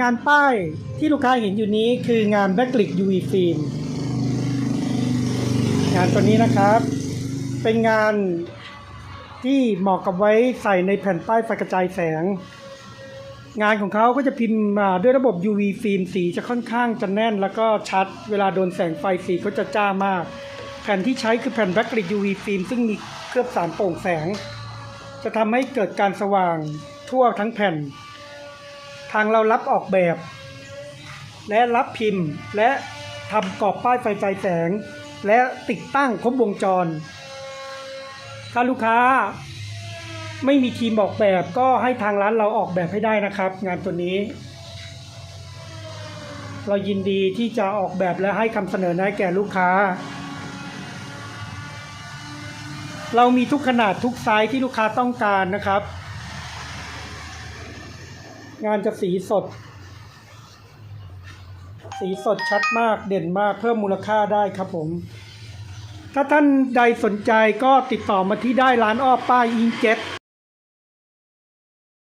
งานป้ายที่ลูกค้าเห็นอยู่นี้คืองานแบ็กลิก UV ฟิล์มงานตัวนี้นะครับ เป็นงานที่เหมาะกับไว้ใส่ในแผ่นป้ายไฟกระจายแสง งานของเขาก็จะพิมพ์มาด้วยระบบ UV ฟิล์มสีจะค่อนข้างจะแน่น แล้วก็ชัด เวลาโดนแสงไฟสีก็จะจ้ามาก แผ่นที่ใช้คือแผ่นแบ็กลิก UV ฟิล์มซึ่งมีเคลือบสารโปร่งแสง จะทำให้เกิดการสว่างทั่วทั้งแผ่น ทางเรารับออกแบบ และรับพิมพ์ และทำกรอบป้ายไฟฉายแสง และติดตั้งครบวงจร ถ้าลูกค้าไม่มีทีมออกแบบก็ให้ทางร้านเราออกแบบให้ได้นะครับ งานตัวนี้ เรายินดีที่จะออกแบบและให้คำเสนอแนะแก่ลูกค้า เรามีทุกขนาดทุกไซส์ที่ลูกค้าต้องการนะครับ งานจะสีสด สีสดชัดมากเด่นมากเพิ่มมูลค่าได้ครับผม ถ้าท่านใดสนใจก็ติดต่อมาที่ได้ร้านอ้อป้ายอิงเจ็ต